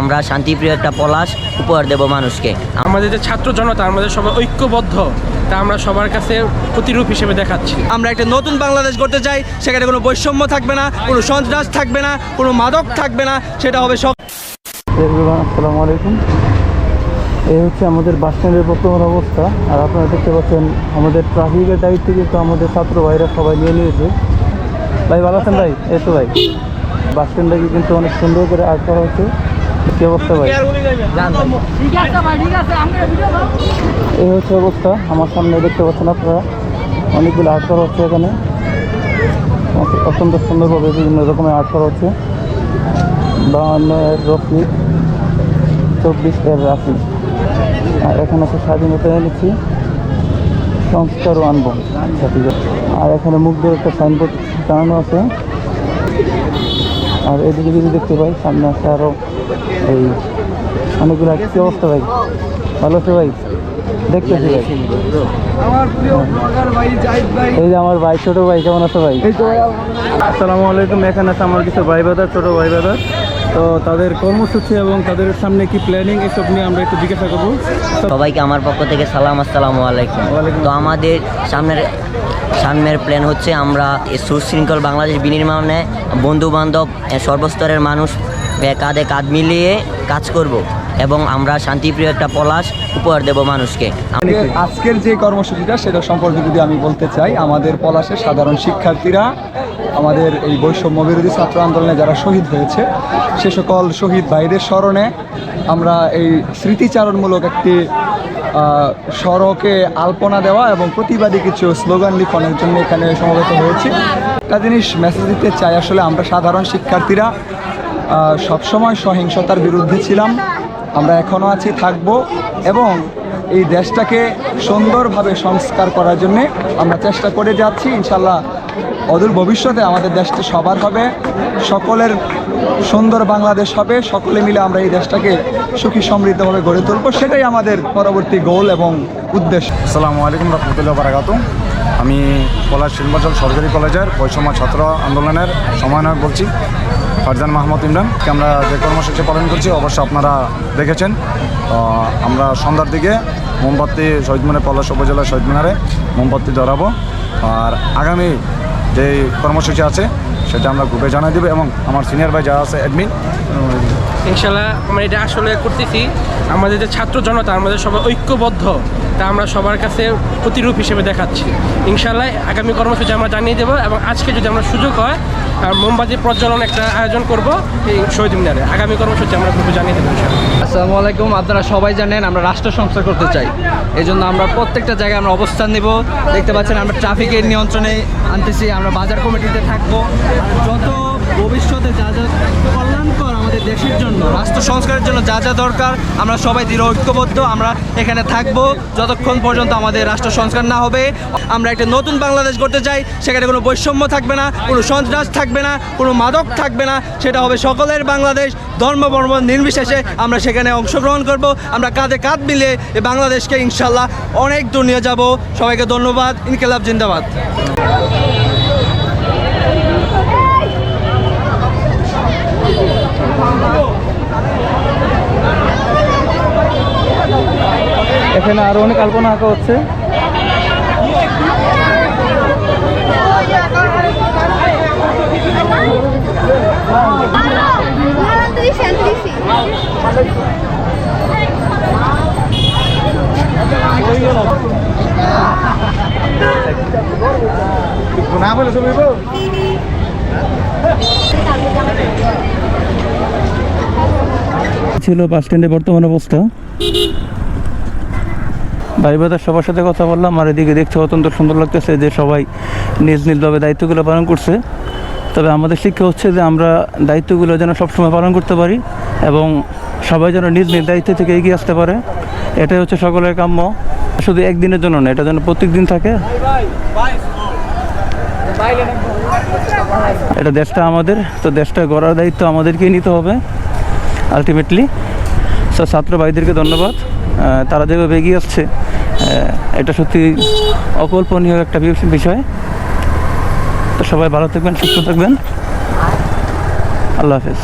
আমরা শান্তিপ্রিয় একটা পলাশ উপহার দেব মানুষকে। আমাদের যে ছাত্র জনতা আমাদের সবাই ঐক্যবদ্ধ তা আমরা সবার কাছে প্রতিরূপ হিসেবে দেখাচ্ছি। আমরা একটা নতুন বাংলাদেশ করতে চাই সেখানে কোনো বৈষম্য থাকবে না কোনো সন্ত্রাস থাকবে না কোনো মাদক থাকবে না সেটা হবে সব আসসালামু আলাইকুম। এই হচ্ছে আমাদের বাস স্ট্যান্ডের বর্তমান অবস্থা। আর আপনারা দেখতে পাচ্ছেন আমাদের ট্রাফিকের দায়িত্ব কিন্তু আমাদের ছাত্র ভাইরা সবাই নিয়ে নিয়েছে। ভাই ভালো আছেন ভাই? এই তো ভাই। বাস স্ট্যান্ডটাকে কিন্তু অনেক সুন্দর করে আর্ট করা হচ্ছে কী অবস্থা ভাই? এই হচ্ছে অবস্থা, আমার সামনে দেখতে পাচ্ছেন আপনারা। অনেকগুলো আর্ট করা হচ্ছে এখানে। অত্যন্ত সুন্দরভাবে বিভিন্ন রকমের আর্ট করা হচ্ছে। বাউন্ন এর রফি চব্বিশ এর রাফি আর এখানে আছে স্বাধীনতা এনেছি সংস্কারও আনব। আর এখানে মুখদের একটা সাইনবোর্ড টানানো আছে। আর এদিকে যদি দেখতে পাই, সামনে আছে আরও এই অনেকগুলো কি অবস্থা ভাই? ভালো আছে ভাই? দেখতেছি ভাই। এই যে আমার ভাই ছোট ভাই কেমন আছে ভাই? আসসালামু আলাইকুম। এখানে আছে আমার কিছু ভাই বাদার ছোট ভাই বাদার তো তাদের কর্মসূচি এবং তাদের সামনে কি প্ল্যানিং এসব নিয়ে আমরা একটু জিজ্ঞাসা করব। সবাইকে আমার পক্ষ থেকে সালাম আসসালামু আলাইকুম। তো আমাদের সামনের সামনের প্ল্যান হচ্ছে আমরা সুশৃঙ্খল বাংলাদেশ বিনির্মাণে বন্ধু বান্ধব সর্বস্তরের মানুষ কাঁধে কাঁধ মিলিয়ে কাজ করব এবং আমরা শান্তিপ্রিয় একটা পলাশ উপহার দেব মানুষকে। আজকের যে কর্মসূচিটা, সেটা সম্পর্কে যদি আমি বলতে চাই, আমাদের পলাশের সাধারণ শিক্ষার্থীরা, আমাদের এই বৈষম্য বিরোধী ছাত্র আন্দোলনে যারা শহীদ হয়েছে, সে সকল শহীদ ভাইদের স্মরণে আমরা এই স্মৃতিচারণমূলক একটি সড়কে আলপনা দেওয়া এবং প্রতিবাদী কিছু স্লোগান লিখনের জন্য এখানে সমবেত হয়েছি। একটা জিনিস মেসেজ দিতে চাই, আসলে আমরা সাধারণ শিক্ষার্থীরা সবসময় সহিংসতার বিরুদ্ধে ছিলাম। আমরা এখনও আছি, থাকব এবং এই দেশটাকে সুন্দরভাবে সংস্কার করার জন্য আমরা চেষ্টা করে যাচ্ছি। ইনশাল্লাহ অদূর ভবিষ্যতে আমাদের দেশটি সবার হবে, সকলের সুন্দর বাংলাদেশ হবে, সকলে মিলে আমরা এই দেশটাকে সুখী, সমৃদ্ধভাবে গড়ে তুলব, সেটাই আমাদের পরবর্তী গোল এবং উদ্দেশ্য। আসসালামু আলাইকুম রহমতুল্লাহ বারাকাত আমি পলাশ শিল্পাঞ্চল সরকারি কলেজের বৈষম্য ছাত্র আন্দোলনের সমন্বয়ক বলছি। ফারজান মাহমুদ ইমরান, কে আমরা যে কর্মসূচি পালন করছি অবশ্য আপনারা দেখেছেন। আমরা সন্ধ্যার দিকে মোমবাতি শহীদ মিনারে, পলাশ উপজেলা শহীদ মিনারে মোমবাতি ধরাবো। আর আগামী যে কর্মসূচি আছে, সেটা আমরা গ্রুপে জানিয়ে দেবো এবং আমার সিনিয়র ভাই যারা আছে অ্যাডমিন ইনশাল্লাহ আমরা এটা আসলে করতেছি। আমাদের যে ছাত্র জনতা, আমাদের সবাই ঐক্যবদ্ধ, তা আমরা সবার কাছে প্রতিরূপ হিসেবে দেখাচ্ছি। ইনশাল্লাহ আগামী কর্মসূচি আমরা জানিয়ে দেবো এবং আজকে যদি আমরা সুযোগ হয় মোমবাতি প্রজ্বলন একটা আয়োজন করব এই শহীদ মিনারে। আগামী কর্মসূচি আমরা গ্রুপে জানিয়ে দেবো আসসালামু আলাইকুম, আপনারা সবাই জানেন আমরা রাষ্ট্র সংস্কার করতে চাই। এই জন্য আমরা প্রত্যেকটা জায়গায় আমরা অবস্থান নেব। দেখতে পাচ্ছেন আমরা ট্রাফিকের নিয়ন্ত্রণে আনতেছি, আমরা বাজার কমিটিতে থাকব। যত ভবিষ্যতে যা যা কল্যাণকর দেশের জন্য, রাষ্ট্র সংস্কারের জন্য যা যা দরকার, আমরা সবাই দৃঢ় ঐক্যবদ্ধ, আমরা এখানে থাকব যতক্ষণ পর্যন্ত আমাদের রাষ্ট্র সংস্কার না হবে। আমরা একটা নতুন বাংলাদেশ করতে চাই, সেখানে কোনো বৈষম্য থাকবে না, কোনো সন্ত্রাস থাকবে না, কোনো মাদক থাকবে না, সেটা হবে সকলের বাংলাদেশ, ধর্ম, বর্ম, নির্বিশেষে আমরা সেখানে অংশগ্রহণ করব। আমরা কাঁধে কাঁধ মিলে এই বাংলাদেশকে ইনশাল্লাহ অনেক দূর নিয়ে যাব। সবাইকে ধন্যবাদ। ইনকেলাব জিন্দাবাদ। এখানে আরও অনেক আলপনা আঁকা হচ্ছে. না বলে ছিল বাস স্ট্যান্ডের বর্তমান অবস্থা ভাই বাদার সবার সাথে কথা বললাম আর এদিকে দেখতে অত্যন্ত সুন্দর লাগতেছে যে সবাই নিজ নিজভাবে দায়িত্বগুলো পালন করছে। তবে আমাদের শিক্ষা হচ্ছে যে আমরা দায়িত্বগুলো যেন সবসময় পালন করতে পারি এবং সবাই যেন নিজ নিজ দায়িত্ব থেকে এগিয়ে আসতে পারে। এটাই হচ্ছে সকলের কাম্য। শুধু একদিনের জন্য না এটা যেন প্রত্যেক দিন থাকে। এটা দেশটা আমাদের, তো দেশটা গড়ার দায়িত্ব আমাদেরকেই নিতে হবে আলটিমেটলি সো ছাত্র ভাইদেরকে ধন্যবাদ। তারা যেভাবে এগিয়ে আসছে এটা সত্যি অকল্পনীয় একটা বিষয়। তো সবাই ভালো থাকবেন, সুস্থ থাকবেন। আল্লাহ হাফেজ।